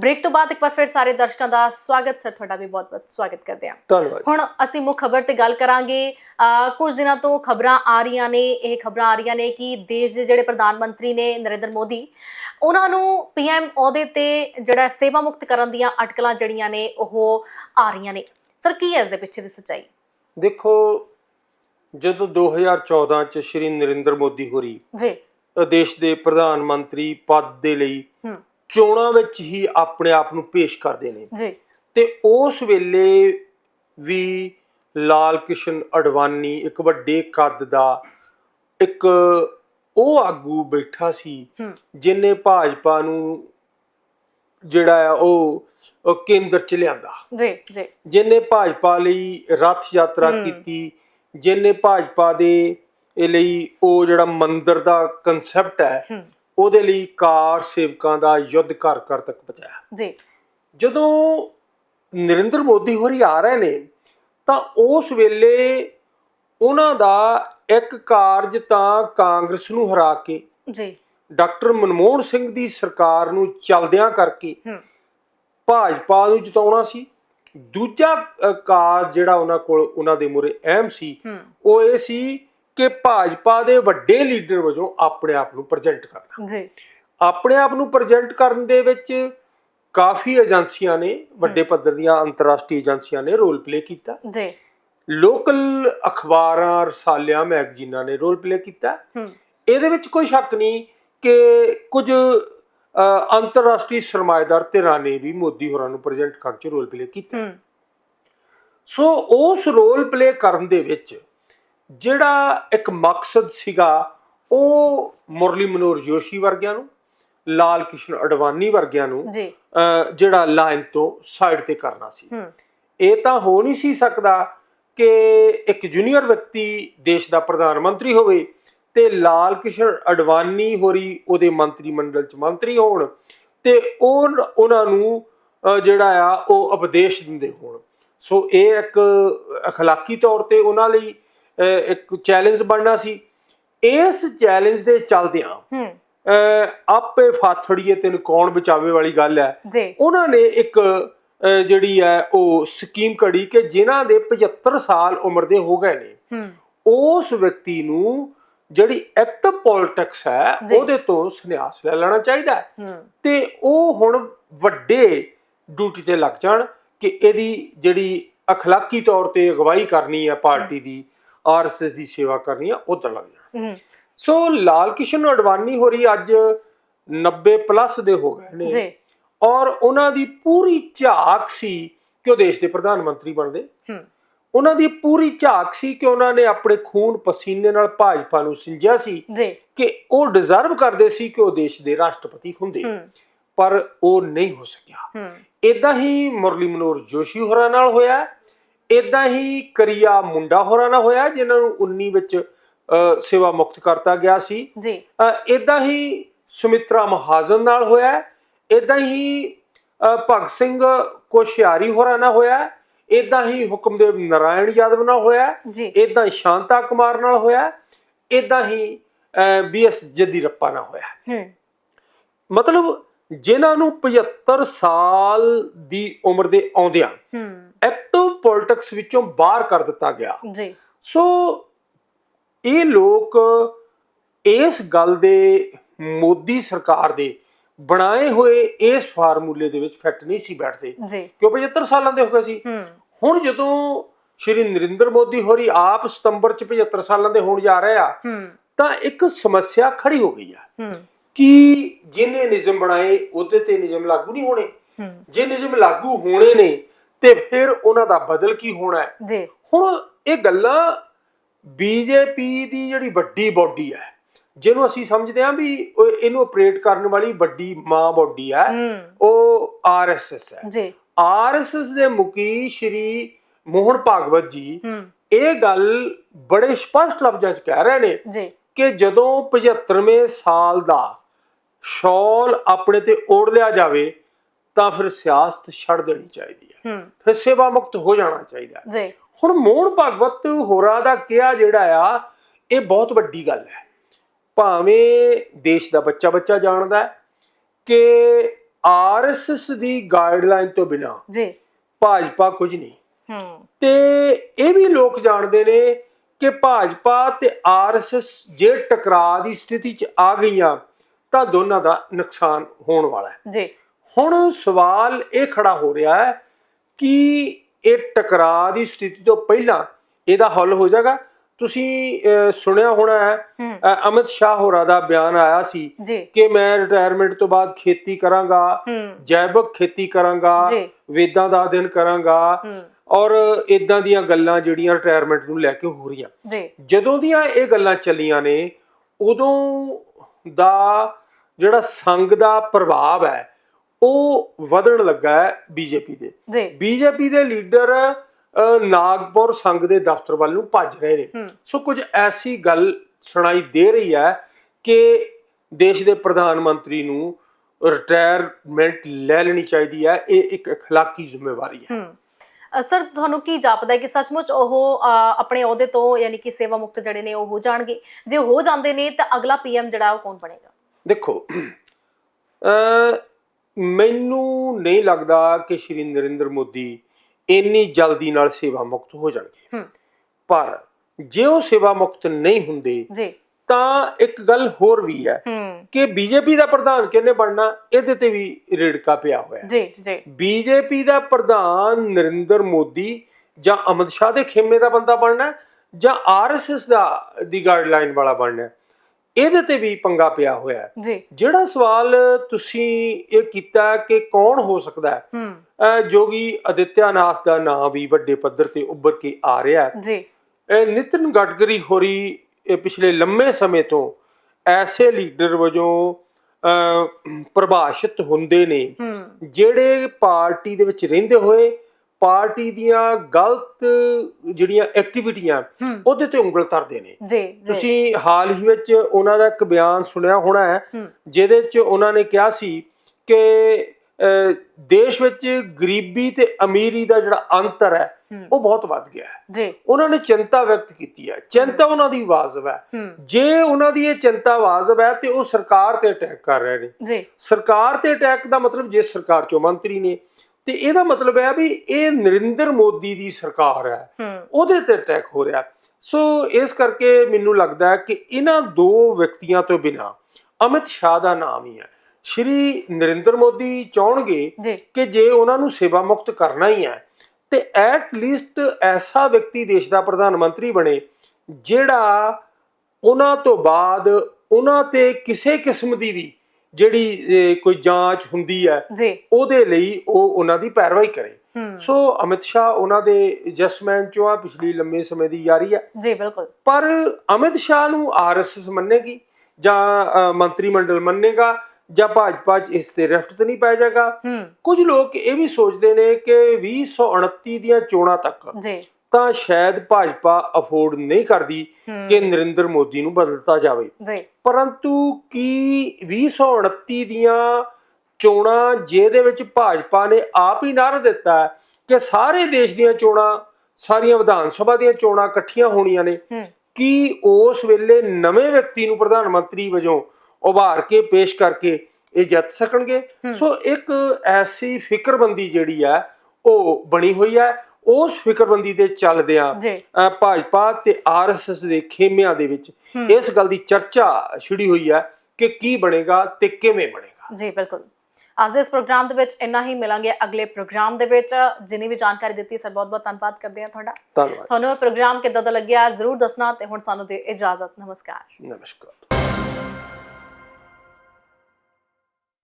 Break ਤੋਂ ਬਾਅਦ ਇੱਕ ਵਾਰ ਫਿਰ ਸਾਰੇ ਦਰਸ਼ਕਾਂ ਦਾ ਸਵਾਗਤ ਸਰ ਤੁਹਾਡਾ ਵੀ ਬਹੁਤ-ਬਹੁਤ ਸਵਾਗਤ ਕਰਦੇ ਹਾਂ। ਧੰਨਵਾਦ। ਹੁਣ ਅਸੀਂ ਮੁੱਖ ਖਬਰ ਤੇ ਗੱਲ ਕਰਾਂਗੇ। ਕੁਝ ਦਿਨਾਂ ਤੋਂ ਖਬਰਾਂ ਆ ਰਹੀਆਂ ਨੇ ਇਹ ਖਬਰਾਂ ਆ ਰਹੀਆਂ ਨੇ ਕਿ ਦੇਸ਼ ਦੇ ਜਿਹੜੇ ਪ੍ਰਧਾਨ ਮੰਤਰੀ ਨੇ ਨਰਿੰਦਰ ਮੋਦੀ ਉਹਨਾਂ ਨੂੰ ਪੀਐਮ ਅਹੁਦੇ ਤੇ ਜਿਹੜਾ ਸੇਵਾ ਮੁਕਤ ਕਰਨ ਦੀਆਂ ਅਟਕਲਾਂ ਜਿਹੜੀਆਂ ਨੇ ਉਹ ਆ ਰਹੀਆਂ ਨੇ। ਸਰ ਕੀ ਹੈ ਇਸ ਦੇ ਪਿੱਛੇ ਦੀ ਸੱਚਾਈ? ਦੇਖੋ ਜਦੋਂ 2014 ਚ ਸ਼੍ਰੀ ਨਰਿੰਦਰ ਮੋਦੀ ਹੋਰੀ ਜੀ। ਦੇਸ਼ ਦੇ ਪ੍ਰਧਾਨ ਮੰਤਰੀ ਪਦ ਦੇ ਲਈ ਚੋਣਾਂ ਵਿੱਚ ਹੀ ਆਪਣੇ ਆਪ ਨੂੰ ਪੇਸ਼ ਕਰਦੇ ਨੇ। ਜੀ। ਤੇ ਉਸ ਵੇਲੇ ਵੀ ਲਾਲ ਕਿਸ਼ਨ ਅਡਵਾਨੀ ਇੱਕ ਵੱਡੇ ਕੱਦ ਦਾ ਇੱਕ ਉਹ ਆਗੂ ਬੈਠਾ ਸੀ ਜਿਨੇ ਭਾਜਪਾ ਨੂੰ ਜਿਹੜਾ ਆ ਉਹ ਉਹ ਕੇਂਦਰ ਚ ਲਿਆਂਦਾ। ਜੀ ਜੀ। ਜਿਨੇ ਭਾਜਪਾ ਲਈ ਰੱਥ ਯਾਤਰਾ। ਕੀਤੀ ਜਿਨੇ ਭਾਜਪਾ ਦੇ ਇਹ ਲਈ ਉਹ ਜਿਹੜਾ ਮੰਦਿਰ ਦਾ ਕਨਸੈਪਟ ਹੂੰ। ਉਹਦੇ ਲਈ ਕਾਰ ਸੇਵਕਾਂ ਦਾ ਯੁੱਧ ਘਰ ਘਰ ਤੱਕ ਪਹੁੰਚਾਇਆ। ਜੀ। ਜਦੋਂ ਨਰਿੰਦਰ ਮੋਦੀ ਹੋਰੀ ਆ ਰਹੇ ਨੇ ਤਾਂ ਉਸ ਵੇਲੇ ਉਹਨਾਂ ਦਾ ਇੱਕ ਕਾਰਜ ਤਾਂ ਕਾਂਗਰਸ ਨੂੰ ਹਰਾ ਕੇ ਜੀ। ਡਾਕਟਰ ਮਨਮੋਹਨ ਸਿੰਘ ਦੀ ਸਰਕਾਰ ਨੂੰ ਚਲਦਿਆਂ ਕਰਕੇ ਭਾਜਪਾ ਨੂੰ ਜਿਤਾਉਣਾ ਸੀ। ਦੂਜਾ ਕਾਰਜ ਜਿਹੜਾ ਉਹਨਾਂ ਕੋਲ ਉਹਨਾਂ ਦੇ ਮੂਹਰੇ ਅਹਿਮ ਸੀ ਉਹ ਇਹ ਸੀ ਕਿ ਭਾਜਪਾ ਦੇ ਵੱਡੇ ਲੀਡਰ ਵਜੋਂ ਆਪਣੇ ਆਪ ਨੂੰ ਪ੍ਰੈਜ਼ੈਂਟ ਕਰਨਾ। ਜੀ। ਆਪਣੇ ਆਪ ਨੂੰ ਪ੍ਰੈਜ਼ੈਂਟ ਕਰਨ ਦੇ ਵਿੱਚ ਕਾਫੀ ਏਜੰਸੀਆਂ ਨੇ ਵੱਡੇ ਪੱਧਰ ਦੀਆਂ ਅੰਤਰਰਾਸ਼ਟਰੀ ਏਜੰਸੀਆਂ ਨੇ ਰੋਲ ਪਲੇ ਕੀਤਾ। ਜੀ। ਲੋਕਲ ਅਖਬਾਰਾਂ ਰਸਾਲਿਆਂ ਮੈਗਜ਼ੀਨਾਂ ਨੇ ਰੋਲ ਪਲੇ ਕੀਤਾ। ਇਹਦੇ ਵਿੱਚ ਕੋਈ ਸ਼ੱਕ ਨਹੀਂ ਕਿ ਕੁਝ ਅੰਤਰਰਾਸ਼ਟਰੀ ਸਰਮਾਏਦਾਰ ਧਿਰਾਂ ਨੇ ਵੀ ਮੋਦੀ ਹੋਰਾਂ ਨੂੰ ਪ੍ਰੈਜ਼ੈਂਟ ਕਰਨ 'ਚ ਰੋਲ ਪਲੇ ਕੀਤਾ। ਸੋ ਉਸ ਰੋਲ ਪਲੇ ਕਰਨ ਦੇ ਵਿੱਚ ਜਿਹੜਾ ਇੱਕ ਮਕਸਦ ਸੀਗਾ ਉਹ ਮੁਰਲੀ ਮਨੋਰ ਜੋਸ਼ੀ ਵਰਗਿਆਂ ਨੂੰ ਲਾਲ ਕਿਸ਼ਨ ਅਡਵਾਨੀ ਵਰਗਿਆਂ ਨੂੰ ਜਿਹੜਾ ਲਾਈਨ ਤੋਂ ਸਾਈਡ ਤੇ ਕਰਨਾ ਸੀ। ਇਹ ਤਾਂ ਹੋ ਨਹੀਂ ਸੀ ਸਕਦਾ ਕਿ ਇੱਕ ਜੂਨੀਅਰ ਵਿਅਕਤੀ ਦੇਸ਼ ਦਾ ਪ੍ਰਧਾਨ ਮੰਤਰੀ ਹੋਵੇ ਤੇ ਲਾਲ ਕਿਸ਼ਨ ਅਡਵਾਨੀ ਹੋਰੀ ਉਹਦੇ ਮੰਤਰੀ ਮੰਡਲ ਚ ਮੰਤਰੀ ਹੋਣ ਤੇ ਉਹ ਉਹਨਾਂ ਨੂੰ ਜਿਹੜਾ ਆ ਉਹ ਉਪਦੇਸ਼ ਦਿੰਦੇ ਹੋਣ। ਸੋ ਇਹ ਇੱਕ اخਲਾਕੀ ਤੌਰ ਤੇ ਉਹਨਾਂ ਲਈ ਇੱਕ ਚੈਲੰਜ ਬਣਨਾ ਸੀ ਇਸ ਚੈਲੰਜ ਦੇ ਚੱਲਦਿਆਂ ਹੂੰ ਅਹ, ਆਪੇ ਫਾਥੜੀਏ ਤੈਨੂੰ ਕੌਣ ਬਚਾਵੇ ਵਾਲੀ ਗੱਲ ਹੈ ਜੀ ਉਹਨਾਂ ਨੇ ਇੱਕ ਅਹ, ਜਿਹੜੀ ਹੈ ਉਹ ਸਕੀਮ ਘੜੀ ਕਿ ਜਿਨ੍ਹਾਂ ਦੇ 75 ਸਾਲ ਉਮਰ ਦੇ ਹੋ ਗਏ ਨੇ ਹੂੰ ਉਸ ਵਿਅਕਤੀ ਨੂੰ ਜਿਹੜੀ ਐਕਟਿਵ ਪੋਲਿਟਿਕਸ ਹੈ ਜੀ। ਉਹਦੇ ਤੋਂ ਸੰਨਿਆਸ ਲੈ ਲੈਣਾ ਚਾਹੀਦਾ ਹੈ ਹੂੰ ਤੇ ਉਹ ਹੁਣ ਵੱਡੇ ਡਿਊਟੀ ਤੇ ਲੱਗ ਜਾਣ ਕਿ ਇਹਦੀ ਜਿਹੜੀ اخلاقی ਤੌਰ ਤੇ ਅਗਵਾਈ ਕਰਨੀ ਹੈ ਪਾਰਟੀ ਦੀ ਆਰਐਸਐਸ ਦੀ ਸੇਵਾ ਕਰਨੀ ਹੈ ਉਧਰ ਲੱਗ ਜਾਣ। ਸੋ ਲਾਲ ਕਿਸ਼ਨ ਅਡਵਾਨੀ ਹੋਰੀ ਅੱਜ 90 ਪਲੱਸ ਦੇ ਹੋ ਗਏ ਨੇ। ਜੀ। ਔਰ ਉਹਨਾਂ ਦੀ ਪੂਰੀ ਝਾਕ ਸੀ ਕਿ ਉਹ ਦੇਸ਼ ਦੇ ਪ੍ਰਧਾਨ ਮੰਤਰੀ ਬਣਦੇ। ਹੂੰ। ਉਹਨਾਂ ਦੀ ਪੂਰੀ ਝਾਕ ਸੀ ਕਿ ਉਹਨਾਂ ਨੇ ਆਪਣੇ ਖੂਨ ਪਸੀਨੇ ਨਾਲ ਭਾਜਪਾ ਨੂੰ ਸਿੰਜਿਆ ਸੀ ਜੀ। ਕਿ ਉਹ ਡਿਜ਼ਰਵ ਕਰਦੇ ਸੀ ਕਿ ਉਹ ਦੇਸ਼ ਦੇ ਰਾਸ਼ਟਰਪਤੀ ਹੁੰਦੇ। ਪਰ ਉਹ ਨਹੀਂ ਹੋ ਸਕਿਆ। ਹੂੰ। ਇਦਾਂ ਹੀ ਮੁਰਲੀ ਮਨੋਹਰ ਜੋਸ਼ੀ ਹੋਰਾਂ ਨਾਲ ਹੋਇਆ। ਇਦਾਂ ਹੀ ਕਰੀਆ ਮੁੰਡਾ ਹੋਰਾਂ ਨਾਲ ਹੋਇਆ ਜਿਨ੍ਹਾਂ ਨੂੰ 19 ਵਿੱਚ ਸੇਵਾ ਮੁਕਤ ਕਰਤਾ ਗਿਆ ਸੀ। ਜੀ। ਇਦਾਂ ਹੀ ਸੁਮਿਤਰਾ ਮਹਾਜਨ ਨਾਲ ਹੋਇਆ। ਇਦਾਂ ਹੀ ਭਗਤ ਸਿੰਘ ਕੋਸ਼ਿਆਰੀ ਹੋਰਾਂ ਨਾਲ ਹੋਇਆ। ਇਦਾਂ ਹੀ ਹੁਕਮਦੇਵ ਨਾਰਾਇਣ ਯਾਦਵ ਨਾਲ ਹੋਇਆ। ਜੀ। ਇਦਾਂ ਸ਼ਾਂਤਾ ਕੁਮਾਰ ਨਾਲ ਹੋਇਆ। ਇਦਾਂ ਹੀ ਬੀਐਸ ਜੱਦੀਰੱਪਾ ਨਾਲ ਹੋਇਆ। ਮਤਲਬ ਜਿਨ੍ਹਾਂ ਨੂੰ 75 ਸਾਲ ਦੀ ਉਮਰ ਦੇ ਆਉਂਦਿਆਂ ਐਕਟਿਵ ਪੋਲਿਟਿਕਸ ਵਿੱਚੋਂ ਬਾਹਰ ਕਰ ਦਿੱਤਾ ਗਿਆ। ਜੀ। ਸੋ ਇਹ ਲੋਕ ਇਸ ਗੱਲ ਦੇ ਮੋਦੀ ਸਰਕਾਰ ਦੇ ਬਣਾਏ ਹੋਏ ਇਸ ਫਾਰਮੂਲੇ ਦੇ ਵਿੱਚ ਫਿੱਟ ਨਹੀਂ ਸੀ ਬੈਠਦੇ। ਕਿਉਂ 75 ਸਾਲਾਂ ਦੇ ਹੋ ਗਏ ਸੀ। ਹੁਣ ਜਦੋਂ ਸ਼੍ਰੀ ਨਰਿੰਦਰ ਮੋਦੀ ਹੋਰੀ ਆਪ ਸਤੰਬਰ ਚ 75 ਸਾਲਾਂ ਦੇ ਹੋਣ ਜਾ ਰਹੇ ਆ ਤਾਂ ਇੱਕ ਸਮੱਸਿਆ ਖੜੀ ਹੋ ਗਈ ਆ। ਕਿ ਜਿਹਨੇ ਨਿਯਮ ਬਣਾਏ ਉਹਦੇ ਤੇ ਨਿਯਮ ਲਾਗੂ ਨਹੀਂ ਹੋਣੇ। ਜੇ ਨਿਯਮ ਲਾਗੂ ਹੋਣੇ ਨੇ ਤੇ ਫਿਰ ਉਹਨਾਂ ਦਾ ਬਦਲ ਕੀ ਹੋਣਾ ਹੈ? ਜੀ। ਹੁਣ ਇਹ ਗੱਲਾਂ ਬੀਜੇਪੀ ਦੀ ਜਿਹੜੀ ਵੱਡੀ ਬਾਡੀ ਹੈ ਜਿਹਨੂੰ ਅਸੀਂ ਸਮਝਦੇ ਹਾਂ ਵੀ ਉਹ ਇਹਨੂੰ ਆਪਰੇਟ ਕਰਨ ਵਾਲੀ ਵੱਡੀ ਮਾਂ ਬਾਡੀ ਹੈ ਉਹ ਆਰਐਸਐਸ ਹੈ। ਜੀ। ਆਰਐਸਐਸ ਦੇ ਮੁਖੀ ਸ਼੍ਰੀ ਮੋਹਨ ਭਾਗਵਤ ਜੀ ਇਹ ਗੱਲ ਬੜੇ ਸਪਸ਼ਟ ਲਫ਼ਜ਼ਾਂ 'ਚ ਕਹਿ ਰਹੇ ਨੇ ਜੀ। ਕਿ ਜਦੋਂ 75ਵੇਂ ਸਾਲ ਦਾ ਸ਼ੌਲ ਆਪਣੇ ਤੇ ਓੜ ਲਿਆ ਜਾਵੇ ਤਾਂ ਫਿਰ ਸਿਆਸਤ ਛੱਡ ਦੇਣੀ ਚਾਹੀਦੀ ਫਿਰ ਸੇਵਾ ਮੁਕਤ ਹੋ ਜਾਣਾ ਚਾਹੀਦਾ। ਜੀ। ਹੁਣ ਮੋਹਨ ਭਗਵਤ ਹੋਰਾਂ ਦਾ ਕਿਹਾ ਜਿਹੜਾ ਆ ਇਹ ਬਹੁਤ ਵੱਡੀ ਗੱਲ ਹੈ। ਭਾਵੇਂ ਦੇਸ਼ ਦਾ ਬੱਚਾ ਬੱਚਾ ਜਾਣਦਾ ਕਿ ਆਰਐਸਐਸ ਦੀ ਗਾਈਡਲਾਈਨ ਤੋਂ ਬਿਨਾ ਜੀ। ਭਾਜਪਾ ਕੁਝ ਨਹੀਂ। ਹੂੰ। ਤੇ ਇਹ ਵੀ ਲੋਕ ਜਾਣਦੇ ਨੇ ਕਿ ਭਾਜਪਾ ਤੇ ਆਰਐਸਐਸ ਜੇ ਟਕਰਾਅ ਦੀ ਸਥਿਤੀ 'ਚ ਆ ਗਈਆਂ ਤਾਂ ਦੋਨਾਂ ਦਾ ਨੁਕਸਾਨ ਹੋਣ ਵਾਲਾ ਹੈ। ਜੀ। ਹੁਣ ਸਵਾਲ ਇਹ ਖੜਾ ਹੋ ਰਿਹਾ ਹੈ ਕਿ ਇਹ ਟਕਰਾਅ ਦੀ ਸਥਿਤੀ ਤੋਂ ਪਹਿਲਾਂ ਇਹਦਾ ਹੱਲ ਹੋ ਜਾਏਗਾ? ਤੁਸੀਂ ਸੁਣਿਆ ਹੋਣਾ ਹੈ ਅਮਿਤ ਸ਼ਾਹ ਹੋਰਾਂ ਦਾ ਬਿਆਨ ਆਇਆ ਸੀ ਕਿ ਮੈਂ ਰਿਟਾਇਰਮੈਂਟ ਤੋਂ ਬਾਅਦ ਖੇਤੀ ਕਰਾਂਗਾ ਜੈਵਿਕ ਖੇਤੀ ਕਰਾਂਗਾ ਵੇਦਾਂ ਦਾ ਅਧਿਐਨ ਕਰਾਂਗਾ ਔਰ ਇਦਾਂ ਦੀਆਂ ਗੱਲਾਂ ਜਿਹੜੀਆਂ ਰਿਟਾਇਰਮੈਂਟ ਨੂੰ ਲੈ ਕੇ ਹੋ ਰਹੀਆਂ। ਜਦੋਂ ਦੀਆਂ ਇਹ ਗੱਲਾਂ ਚੱਲੀਆਂ ਨੇ ਉਦੋਂ ਦਾ ਜਿਹੜਾ ਸੰਘ ਦਾ ਪ੍ਰਭਾਵ ਹੈ ਉਹ ਵਧਣ ਲੱਗਾ ਹੈ ਬੀਜੇਪੀ ਦੇ ਜੀ ਬੀਜੇਪੀ ਦੇ ਲੀਡਰ ਅ, ਨਾਗਪੁਰ ਸੰਘ ਦੇ ਦਫ਼ਤਰ ਵੱਲ ਨੂੰ ਭੱਜ ਰਹੇ ਨੇ ਹੂੰ ਸੋ ਕੁਝ ਐਸੀ ਗੱਲ ਸੁਣਾਈ ਦੇ ਰਹੀ ਹੈ ਕਿ ਦੇਸ਼ ਦੇ ਪ੍ਰਧਾਨ ਮੰਤਰੀ ਨੂੰ ਰਿਟਾਇਰਮੈਂਟ ਲੈ ਲੈਣੀ ਚਾਹੀਦੀ ਹੈ ਇਹ ਇੱਕ اخلاقی ਜ਼ਿੰਮੇਵਾਰੀ ਹੈ ਹੂੰ ਅ, ਸਰ ਤੁਹਾਨੂੰ ਕੀ ਜਾਪਦਾ ਹੈ ਕਿ ਸੱਚਮੁੱਚ ਉਹ ਅ, ਆਪਣੇ ਅਹੁਦੇ ਤੋਂ ਯਾਨੀ ਕਿ ਸੇਵਾ ਮੁਕਤ ਜਿਹੜੇ ਨੇ ਉਹ ਹੋ ਜਾਣਗੇ ਜੇ ਹੋ ਜਾਂਦੇ ਨੇ ਤਾਂ ਅਗਲਾ ਪੀਐਮ ਜਿਹੜਾ ਉਹ ਕੌਣ ਬਣੇਗਾ ਦੇਖੋ ਅ ਮੈਨੂੰ ਨਹੀਂ ਲੱਗਦਾ ਕਿ ਸ਼੍ਰੀ ਨਰਿੰਦਰ ਮੋਦੀ ਇੰਨੀ ਜਲਦੀ ਨਾਲ ਸੇਵਾ ਮੁਕਤ ਹੋ ਜਾਣਗੇ। ਪਰ ਜੇ ਉਹ ਸੇਵਾ ਮੁਕਤ ਨਹੀਂ ਹੁੰਦੇ ਜੀ। ਤਾਂ ਇੱਕ ਗੱਲ ਹੋਰ ਵੀ ਹੈ ਕਿ ਬੀਜੇਪੀ ਦਾ ਪ੍ਰਧਾਨ ਕਿਹਨੇ ਬਣਨਾ ਇਹਦੇ ਤੇ ਵੀ ਰੇੜਕਾ ਪਿਆ ਹੋਇਆ। ਹੈ ਜੀ ਜੀ। ਬੀਜੇਪੀ ਦਾ ਪ੍ਰਧਾਨ ਨਰਿੰਦਰ ਮੋਦੀ ਜਾਂ ਅਮਿਤ ਸ਼ਾਹ ਦੇ ਖੇਮੇ ਦਾ ਬੰਦਾ ਬਣਨਾ ਜਾਂ ਆਰਐਸਐਸ ਦਾ ਦੀ ਗਾਈਡਲਾਈਨ ਵਾਲਾ ਬਣਨਾ ਇਹਦੇ ਤੇ ਵੀ ਪੰਗਾ ਪਿਆ ਹੋਇਆ ਹੈ। ਜੀ। ਜਿਹੜਾ ਸਵਾਲ ਤੁਸੀਂ ਇਹ ਕੀਤਾ ਕਿ ਕੌਣ ਹੋ ਸਕਦਾ ਹੈ ਜੋਗੀ ਅਦਿੱਤਿਆਨਾਥ ਦਾ ਨਾਮ ਵੀ ਵੱਡੇ ਪੱਧਰ ਤੇ ਉੱਭਰ ਕੇ ਆ ਰਿਹਾ ਹੈ। ਜੀ। ਇਹ ਨਿਤਿਨ ਗਡਕਰੀ ਹੋਰੀ ਇਹ ਪਿਛਲੇ ਲੰਮੇ ਸਮੇਂ ਤੋਂ ਐਸੇ ਲੀਡਰ ਵਜੋਂ ਪ੍ਰਭਾਸ਼ਿਤ ਹੁੰਦੇ ਨੇ ਜਿਹੜੇ ਪਾਰਟੀ ਦੇ ਵਿੱਚ ਰਹਿੰਦੇ ਹੋਏ ਪਾਰਟੀ ਦੀਆਂ ਗਲਤ ਜਿਹੜੀਆਂ ਐਕਟੀਵਿਟੀਆਂ ਉਹਦੇ ਤੇ ਉਂਗਲ ਧਰਦੇ ਨੇ। ਜੀ ਤੁਸੀਂ ਹਾਲ ਹੀ ਵਿੱਚ ਉਹਨਾਂ ਦਾ ਇੱਕ ਬਿਆਨ ਸੁਣਿਆ ਹੋਣਾ ਹੈ ਜਿਹਦੇ 'ਚ ਉਹਨਾਂ ਨੇ ਕਿਹਾ ਸੀ ਕਿ ਦੇਸ਼ ਵਿੱਚ ਗਰੀਬੀ ਤੇ ਅਮੀਰੀ ਦਾ ਜਿਹੜਾ ਅੰਤਰ ਹੈ ਉਹ ਬਹੁਤ ਵੱਧ ਗਿਆ ਹੈ। ਜੀ। ਉਹਨਾਂ ਨੇ ਚਿੰਤਾ ਵਿਅਕਤ ਕੀਤੀ ਹੈ। ਚਿੰਤਾ ਉਹਨਾਂ ਦੀ ਵਾਜਬ ਹੈ। ਹੂੰ। ਜੇ ਉਹਨਾਂ ਦੀ ਇਹ ਚਿੰਤਾ ਵਾਜਬ ਹੈ ਤੇ ਉਹ ਸਰਕਾਰ ਤੇ ਅਟੈਕ ਕਰ ਰਹੇ ਨੇ। ਜੀ। ਸਰਕਾਰ ਤੇ ਅਟੈਕ ਦਾ ਮਤਲਬ ਜੇ ਸਰਕਾਰ ਚੋਂ ਮੰਤਰੀ ਨੇ ਤੇ ਇਹਦਾ ਮਤਲਬ ਹੈ ਵੀ ਇਹ ਨਰਿੰਦਰ ਮੋਦੀ ਦੀ ਸਰਕਾਰ ਹੈ। ਉਹਦੇ ਤੇ ਅਟੈਕ ਹੋ ਰਿਹਾ। ਸੋ ਇਸ ਕਰਕੇ ਮੈਨੂੰ ਲੱਗਦਾ ਹੈ ਕਿ ਇਹਨਾਂ ਦੋ ਵਿਅਕਤੀਆਂ ਤੋਂ ਬਿਨਾ ਅਮਿਤ ਸ਼ਾਹ ਦਾ ਨਾਮ ਹੀ ਹੈ। ਸ਼੍ਰੀ ਨਰਿੰਦਰ ਮੋਦੀ ਚਾਹਣਗੇ ਕਿ ਜੇ ਉਹਨਾਂ ਨੂੰ ਸੇਵਾ ਮੁਕਤ ਕਰਨਾ ਹੀ ਹੈ ਤੇ ਐਟ ਲੀਸਟ ਐਸਾ ਵਿਅਕਤੀ ਦੇਸ਼ ਦਾ ਪ੍ਰਧਾਨ ਮੰਤਰੀ ਬਣੇ ਜਿਹੜਾ ਉਹਨਾਂ ਤੋਂ ਬਾਅਦ ਉਹਨਾਂ ਤੇ ਕਿਸੇ ਕਿਸਮ ਦੀ ਵੀ ਜਿਹੜੀ ਕੋਈ ਜਾਂਚ ਹੁੰਦੀ ਹੈ ਉਹਦੇ ਲਈ ਉਹ ਉਹਨਾਂ ਦੀ ਪੈਰਵਾਈ ਕਰੇ। ਸੋ ਅਮਿਤ ਸ਼ਾਹ ਉਹਨਾਂ ਦੇ ਜਸਮੈਨ ਚੋਂ ਆ ਪਿਛਲੀ ਲੰਮੇ ਸਮੇਂ ਦੀ ਯਾਰੀ ਹੈ ਜੀ ਬਿਲਕੁਲ। ਪਰ ਅਮਿਤ ਸ਼ਾਹ ਨੂੰ ਆਰਐਸਐਸ ਮੰਨੇਗੀ ਜਾਂ ਮੰਤਰੀ ਮੰਡਲ ਮੰਨੇਗਾ ਜਾਂ ਭਾਜਪਾ 'ਚ ਇਸ ਤੇ ਰਿਫਟ ਤੇ ਨਹੀਂ ਪੈ ਜਾਏਗਾ। ਕੁਝ ਲੋਕ ਇਹ ਵੀ ਸੋਚਦੇ ਨੇ ਕਿ 2029 ਦੀਆਂ ਚੋਣਾਂ ਤੱਕ ਜੀ। ਤਾਂ ਸ਼ਾਇਦ ਭਾਜਪਾ ਅਫੋਰਡ ਨਹੀਂ ਕਰਦੀ ਕਿ ਨਰਿੰਦਰ ਮੋਦੀ ਨੂੰ ਬਦਲਤਾ ਜਾਵੇ। ਜੀ। ਪਰੰਤੂ ਕੀ 2029 ਦੀਆਂ ਚੋਣਾਂ ਜਿਹਦੇ ਵਿੱਚ ਭਾਜਪਾ ਨੇ ਆਪ ਹੀ ਨਾਰਾ ਦਿੱਤਾ ਕਿ ਸਾਰੇ ਦੇਸ਼ ਦੀਆਂ ਚੋਣਾਂ ਸਾਰੀਆਂ ਵਿਧਾਨ ਸਭਾ ਦੀਆਂ ਚੋਣਾਂ ਇਕੱਠੀਆਂ ਹੋਣੀਆਂ ਨੇ ਕੀ ਉਸ ਵੇਲੇ ਨਵੇਂ ਵਿਅਕਤੀ ਨੂੰ ਪ੍ਰਧਾਨ ਮੰਤਰੀ ਵਜੋਂ ਉਭਾਰ ਕੇ ਪੇਸ਼ ਕਰਕੇ ਇਹ ਜਿੱਤ ਸਕਣਗੇ? ਸੋ ਇੱਕ ਐਸੀ ਫਿਕਰਬੰਦੀ ਜਿਹੜੀ ਹੈ ਉਹ ਬਣੀ ਹੋਈ ਹੈ। ਉਸ ਫਿਕਰਬੰਦੀ ਦੇ ਚੱਲਦਿਆਂ ਭਾਜਪਾ ਤੇ ਆਰਐਸਐਸ ਦੇ ਖੇਮਿਆਂ ਦੇ ਵਿੱਚ ਇਸ ਗੱਲ ਦੀ ਚਰਚਾ ਛਿੜੀ ਹੋਈ ਹੈ ਕਿ ਕੀ ਬਣੇਗਾ ਤੇ ਕਿਵੇਂ ਬਣੇਗਾ। ਜੀ ਬਿਲਕੁਲ। ਅੱਜ ਦੇ ਇਸ ਪ੍ਰੋਗਰਾਮ ਦੇ ਵਿੱਚ ਇੰਨਾ ਹੀ ਮਿਲਾਂਗੇ ਅਗਲੇ ਪ੍ਰੋਗਰਾਮ ਦੇ ਵਿੱਚ। ਜਿੰਨੀ ਵੀ ਜਾਣਕਾਰੀ ਦਿੱਤੀ ਸਰ ਬਹੁਤ ਬਹੁਤ ਧੰਨਵਾਦ ਕਰਦੇ ਹਾਂ ਤੁਹਾਡਾ। ਧੰਨਵਾਦ। ਤੁਹਾਨੂੰ ਇਹ ਪ੍ਰੋਗਰਾਮ ਕਿੱਦਾਂ ਦਾ ਲੱਗਿਆ ਜ਼ਰੂਰ ਦੱਸਣਾ ਤੇ ਹੁਣ ਸਾਨੂੰ ਦੇ ਇਜਾਜ਼ਤ। ਨਮਸਕਾਰ। ਨਮਸਕਾਰ।